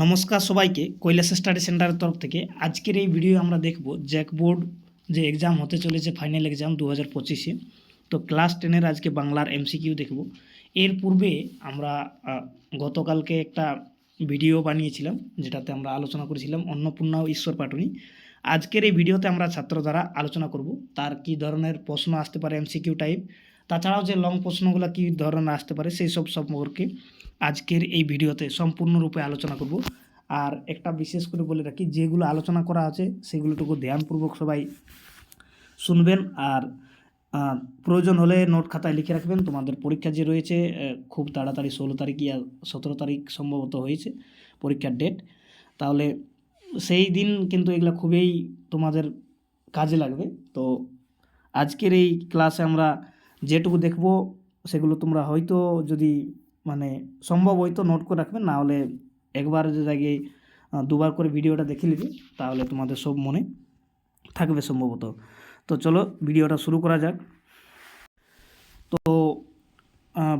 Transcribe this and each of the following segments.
নমস্কার সবাইকে, কৈলাস স্টাডি সেন্টারের তরফ থেকে। আজকের এই ভিডিও আমরা দেখব জ্যাকবোর্ড যে এক্সাম হতে চলেছে ফাইনাল এক্সাম দু হাজার পঁচিশে। তো ক্লাস টেনের আজকে বাংলার এমসিকিউ দেখব। এর পূর্বে আমরা গতকালকে একটা ভিডিও বানিয়েছিলাম, যেটাতে আমরা আলোচনা করেছিলাম অন্নপূর্ণা ও ঈশ্বর পাটনি। আজকের এই ভিডিওতে আমরা ছাত্র দ্বারা আলোচনা করব, তার কি ধরনের প্রশ্ন আসতে পারে এমসিকিউ টাইপ তাছাড়াও যে লং প্রশ্নগুলো কী ধরনের আসতে পারে, সেই সব সম্পর্কে আজকের এই ভিডিওতে সম্পূর্ণরূপে আলোচনা করব। আর একটা বিশেষ করে বলে রাখি, যেগুলো আলোচনা করা আছে সেগুলোটুকু ধ্যানপূর্বক সবাই শুনবেন। আর প্রয়োজন হলে নোট খাতায় লিখে রাখবেন। তোমাদের পরীক্ষা যে রয়েছে খুব তাড়াতাড়ি ষোলো তারিখ ইয়া সতেরো তারিখ সম্ভবত হয়েছে পরীক্ষার ডেট তাহলে সেই দিন কিন্তু এগুলো খুবই তোমাদের কাজে লাগবে। তো আজকের এই ক্লাসে আমরা যেটুকু দেখব, সেগুলো তোমরা হয়তো যদি মানে সম্ভব হয়তো নোট করে রাখবে, না হলে একবার যে জায়গায় দুবার করে ভিডিওটা দেখে নিবে, তাহলে তোমাদের সব মনে থাকবে সম্ভবত। তো চলো ভিডিওটা শুরু করা যাক। তো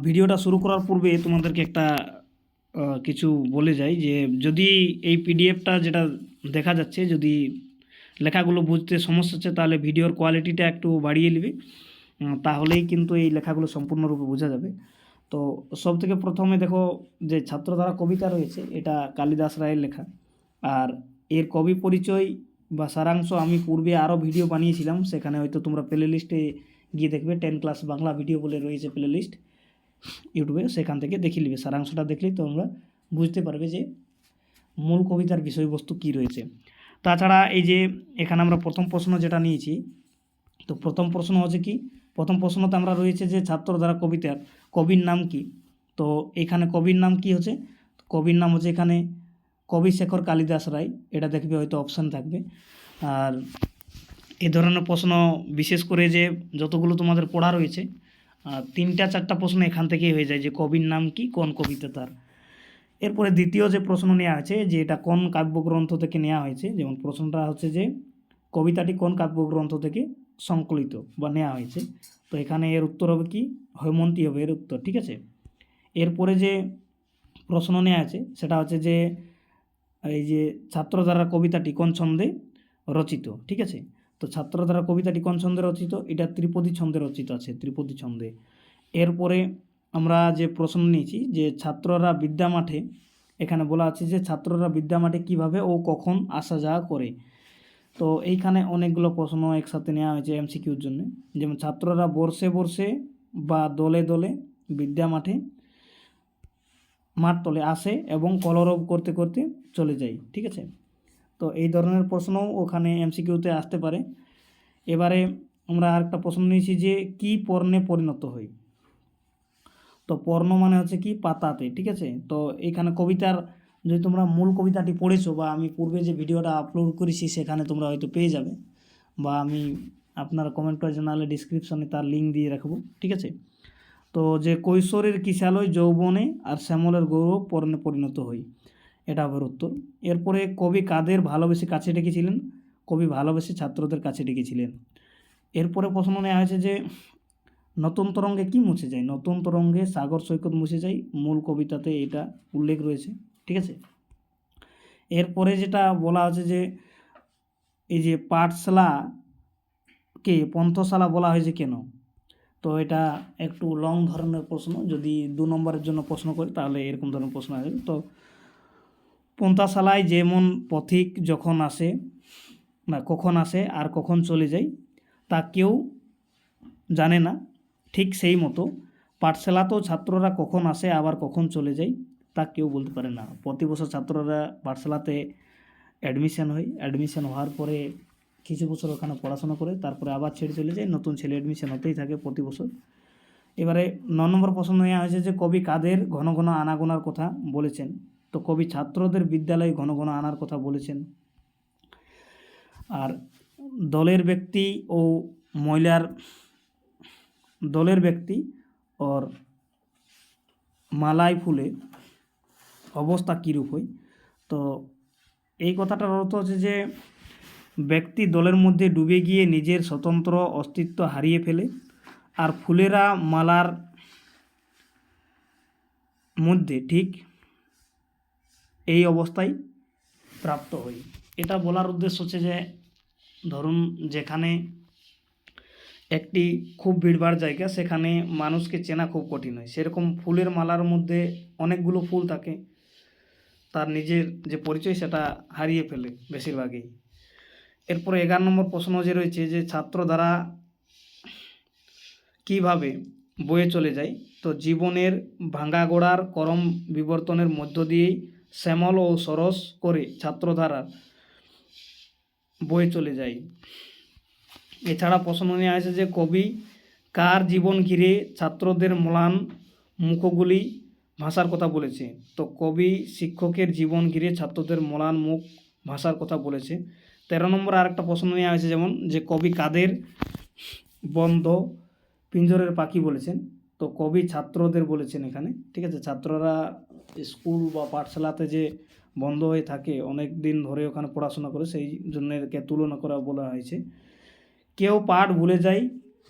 ভিডিওটা শুরু করার পূর্বে তোমাদেরকে একটা কিছু বলে যাই যে, যদি এই পিডিএফটা যেটা দেখা যাচ্ছে, যদি লেখাগুলো বুঝতে সমস্যা হচ্ছে, তাহলে ভিডিওর কোয়ালিটিটা একটু বাড়িয়ে নেবে। তাহলেই কিন্তু এই লেখাগুলো সম্পূর্ণরূপে বোঝা যাবে। তো সব থেকে প্রথমে দেখো যে ছাত্রধারা কবিতা রয়েছে, এটা কালিদাস রায়ের লেখা। আর এর কবি পরিচয় বা সারাংশ আমি পূর্বে আরও ভিডিও বানিয়েছিলাম, সেখানে হয়তো তোমরা প্লে লিস্টে গিয়ে দেখবে, টেন ক্লাস বাংলা ভিডিও বলে রয়েছে প্লে লিস্ট ইউটিউবে, সেখান থেকে দেখে নিবে। সারাংশটা দেখলেই তোমরা বুঝতে পারবে যে মূল কবিতার বিষয়বস্তু কী রয়েছে। তাছাড়া এই যে এখানে আমরা প্রথম প্রশ্ন যেটা নিয়েছি তো প্রথম প্রশ্ন হচ্ছে কি? প্রথম প্রশ্নতে আমরা রয়েছে যে ছাত্র দ্বারা কবিতার, কবির নাম কি? তো এখানে কবির নাম কি হচ্ছে? কবির নাম হচ্ছে এখানে কবি শেখর কালিদাস রায়। এটা দেখবে হয়তো অপশান থাকবে। আর এ ধরনের প্রশ্ন বিশেষ করে যে যতগুলো তোমাদের পড়া রয়েছে তিনটা চারটা প্রশ্ন এখান থেকেই হয়ে যায় যে কবির নাম কি, কোন কবিতা তার। এরপরে দ্বিতীয় যে প্রশ্ন নেওয়া আছে যে এটা কোন কাব্যগ্রন্থ থেকে নেওয়া হয়েছে, যেমন প্রশ্নটা হচ্ছে যে কবিতাটি কোন কাব্যগ্রন্থ থেকে সংকলিত বা নেওয়া হয়েছে। তো এখানে এর উত্তর হবে কি? হৈমন্তী হবে এর উত্তর, ঠিক আছে? এরপরে যে প্রশ্ন নেওয়া আছে, সেটা হচ্ছে যে, এই যে ছাত্রধারা কবিতাটি কোন ছন্দে রচিত, ঠিক আছে? তো ছাত্রধারা কবিতাটি কোন ছন্দে রচিত? এটা ত্রিপদী ছন্দে রচিত আছে, ত্রিপদী ছন্দে। এরপরে আমরা যে প্রশ্ন নিয়েছি যে ছাত্ররা বিদ্যা মাঠে, এখানে বলা আছে যে ছাত্ররা বিদ্যা মাঠে কীভাবে ও কখন আসা যাওয়া করে। তো এইখানে অনেকগুলো প্রশ্ন একসাথে নেওয়া হয়েছে এমসিকিউর জন্য। যেমন ছাত্ররা বর্ষে বর্ষে বা দলে দলে বিদ্যা মাঠে, মাঠ তলে আসে এবং কলরব করতে করতে চলে যায়, ঠিক আছে? তো এই ধরনের প্রশ্নও ওখানে এমসিকিউতে আসতে পারে। এবারে আমরা আরেকটা প্রশ্ন নিয়েছি যে কি পর্ণে পরিণত হয়? তো পর্ণ মানে হচ্ছে কি পাতাতে, ঠিক আছে? তো এখানে কবিতার যদি তোমরা মূল কবিতাটি পড়েছো বা আমি পূর্বে যে ভিডিওটা আপলোড করেছি সেখানে তোমরা হয়তো পেয়ে যাবে বা আমি আপনার কমেন্ট করে জানালে ডিসক্রিপশনে তার লিঙ্ক দিয়ে রাখব, ঠিক আছে? তো যে কৈশোরের কিশালয় যৌবনে আর শ্যামলের গৌরব পর্ণে পরিণত হই, এটা হবে উত্তর। এরপরে কবি কাদের ভালোবেসে কাছে ডেকেছিলেন? কবি ভালোবেসে ছাত্রদের কাছে ডেকেছিলেন। এরপরে প্রশ্ন নেওয়া হয়েছে যে, নতুন তরঙ্গে কি মুছে যায়? নতুন তরঙ্গে সাগর সৈকত মুছে যায়। মূল কবিতাতে এটা উল্লেখ রয়েছে। ঠিক আছে? এরপরে যেটা বলা আছে যে, এই যে পাঠশালাকে পন্থশালা বলা হয়েছে কেন? তো এটা একটু লং ধরনের প্রশ্ন, যদি দু নম্বরের জন্য প্রশ্ন করি তাহলে এরকম ধরনের প্রশ্ন আসবে। তো পন্থাশালায় যেমন পথিক যখন আসে না কখন আসে আর কখন চলে যায়, তা কেউ জানে না। ঠিক সেই মতো, পাঠশালাতেও ছাত্ররা কখন আসে, আবার কখন চলে যায় তা কেউ বলতে পারে না। প্রতি বছর ছাত্ররা পাঠশালাতে অ্যাডমিশন হয়। অ্যাডমিশন হওয়ার পরে কিছু বছর ওখানে পড়াশোনা করে, তারপরে আবার ছেড়ে চলে যায়। নতুন ছেলে অ্যাডমিশন হতেই থাকে প্রতি বছর। এবারে ন নম্বর প্রশ্ন নেওয়া হয়েছে যে, কবি কাদের ঘন ঘন আনাগোনার কথা বলেছেন? তো কবি ছাত্রদের বিদ্যালয়ে ঘন ঘন আনার কথা বলেছেন। আর দলের ব্যক্তি ও মহিলার, দলের ব্যক্তি ওর মালাই ফুলে অবস্থা কীরূপ হয়? তো এই কথাটার অর্থ হচ্ছে যে, ব্যক্তি দলের মধ্যে ডুবে গিয়ে নিজের স্বতন্ত্র অস্তিত্ব হারিয়ে ফেলে আর ফুলেরা মালার মধ্যে ঠিক এই অবস্থায় প্রাপ্ত হই এটা বলার উদ্দেশ্য হচ্ছে যে, ধরুন যেখানে একটি খুব ভিড়ভাড় জায়গা, সেখানে মানুষকে চেনা খুব কঠিন হয়। সেরকম ফুলের মালার মধ্যে অনেকগুলো ফুল থাকে। তার নিজের যে পরিচয় সেটা হারিয়ে ফেলে বেশিরভাগই। এরপরে এগারো নম্বর প্রশ্ন যে রয়েছে যে ছাত্র দ্বারা কীভাবে বয়ে চলে যায়? তো জীবনের ভাঙা গোড়ার করম বিবর্তনের মধ্য দিয়েই শ্যামল ও সরস করে ছাত্রধারা বয়ে চলে যায়। এছাড়া প্রশ্ন নিয়ে আসে যে কবি কার জীবন ঘিরে ছাত্রদের ম্লান মুখগুলি ভাষার কথা বলেছে। তো কবি শিক্ষকের জীবন ঘিরে ছাত্রদের মলান মুখ ভাষার কথা বলেছে। তেরো নম্বর আরেকটা প্রশ্ন নিয়ে আসে যেমন যে, কবি কাদের বন্ধ পিঞ্জরের পাখি বলেছেন? তো কবি ছাত্রদের বলেছেন এখানে। ঠিক আছে, ছাত্ররা স্কুল বা পাঠশালাতে যে বন্ধ হয়ে থাকে, অনেক দিন ধরে ওখানে পড়াশোনা করে, সেই জন্য একে তুলনা করা বলা হয়েছে। কেউ পাঠ ভুলে যায়,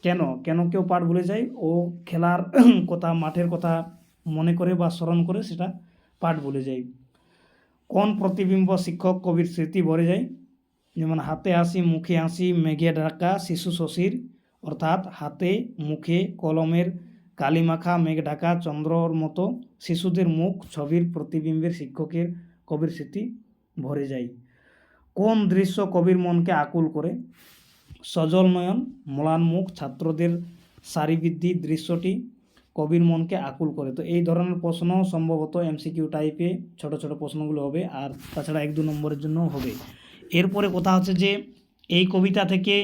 কেন? কেন কেউ পাঠ ভুলে যায়? ও খেলার কথা, মাঠের কথা মনে করে বা স্মরণ করে সেটা পাঠ ভুলে যায় কোন প্রতিবিম্ব শিক্ষক কবির স্মৃতি ভরে যায়? যেমন হাতে হাসি মুখে হাসি মেঘে ঢাকা, শিশু শশীর। অর্থাৎ হাতে, মুখে, কলমের, কালিমাখা, মেঘ ঢাকা, চন্দ্রর মতো শিশুদের মুখ, ছবির প্রতিবিম্বের শিক্ষকের কবির স্মৃতি ভরে যায়। কোন দৃশ্য কবির মনকে আকুল করে? সজল নয়ন ম্লান মুখ ছাত্রদের সারিবৃদ্ধি দৃশ্যটি কবির মনকে আকুল করে। তো এই ধরনের প্রশ্ন সম্ভবত এমসিকিউ টাইপে ছোট ছোট প্রশ্নগুলো হবে, আর তাছাড়া এক দু নম্বরের জন্য হবে। এরপরে কথা হচ্ছে যে, এই কবিতা থেকে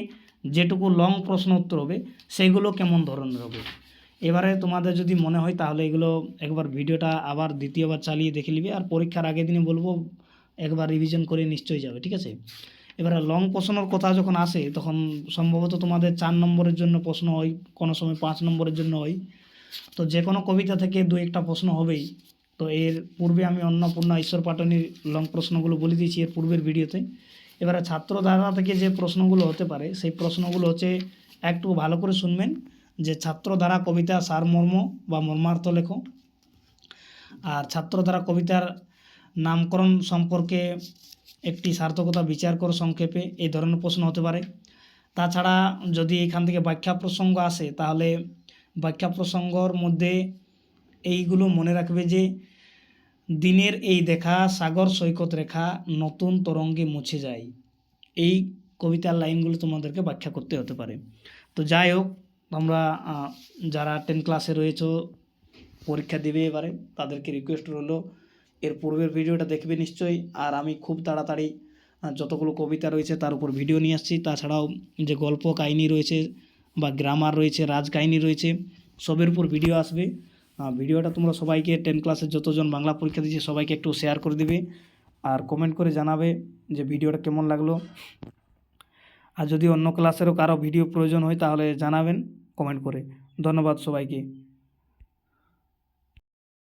যেটুকু লং প্রশ্ন উত্তর হবে, সেগুলো কেমন ধরনের হবে? এবারে তোমাদের যদি মনে হয়, তাহলে এগুলো একবার ভিডিওটা আবার দ্বিতীয়বার চালিয়ে দেখে নিবে, আর পরীক্ষার আগের দিনে বলব, একবার রিভিশন করে নিশ্চয়ই যাবে, ঠিক আছে? এবারে লং প্রশ্নর কথা যখন আসে, তখন সম্ভবত তোমাদের চার নম্বরের জন্য প্রশ্ন হয়, কোনো সময় পাঁচ নম্বরের জন্য হয়। তো যে কোনো কবিতা থেকে দু একটা প্রশ্ন হবেই। তো এর পূর্বে আমি অন্নপূর্ণা ঈশ্বর পাটনির লং প্রশ্নগুলো বলে দিয়েছি এর পূর্বের ভিডিওতে। এবারে ছাত্র ধারা থেকে যে প্রশ্নগুলো হতে পারে, সেই প্রশ্নগুলো হচ্ছে, একটু ভালো করে শুনবেন যে ছাত্র দ্বারা কবিতা সারমর্ম বা মর্মার্থ লেখো। আর ছাত্র দ্বারা কবিতার নামকরণ সম্পর্কে একটি সার্থকতা বিচার করো সংক্ষেপে, এই ধরনের প্রশ্ন হতে পারে। তাছাড়া যদি এখান থেকে ব্যাখ্যা প্রসঙ্গ আসে, তাহলে ব্যাখ্যা প্রসঙ্গর মধ্যে এইগুলো মনে রাখবে যে, দিনের এই দেখা সাগর সৈকত রেখা নতুন তরঙ্গে মুছে যায়। এই কবিতার লাইনগুলো তোমাদেরকে ব্যাখ্যা করতে হতে পারে। তো যাই হোক, তোমরা যারা টেন ক্লাসে রয়েছো, পরীক্ষা দেবে এবারে, তাদেরকে রিকোয়েস্ট রইল, এর পূর্বের ভিডিওটা দেখবে নিশ্চয়ই, আর আমি খুব তাড়াতাড়ি যতগুলো কবিতা রয়েছে তার উপর ভিডিও নিয়ে আসছি। তাছাড়াও যে গল্প কাহিনী রয়েছে বা গ্রামার রয়েছে, রাজকাহিনী রয়েছে, সবের উপর ভিডিও আসবে। ভিডিওটা তোমরা সবাইকে টেন ক্লাসের যতজন বাংলা পরীক্ষা দিচ্ছে সবাইকে একটু শেয়ার করে দিবে। আর কমেন্ট করে জানাবে যে ভিডিওটা কেমন লাগল। আর যদি অন্য ক্লাসেরও কারও ভিডিও প্রয়োজন হয় তাহলে জানাবেন কমেন্ট করে। ধন্যবাদ সবাইকে।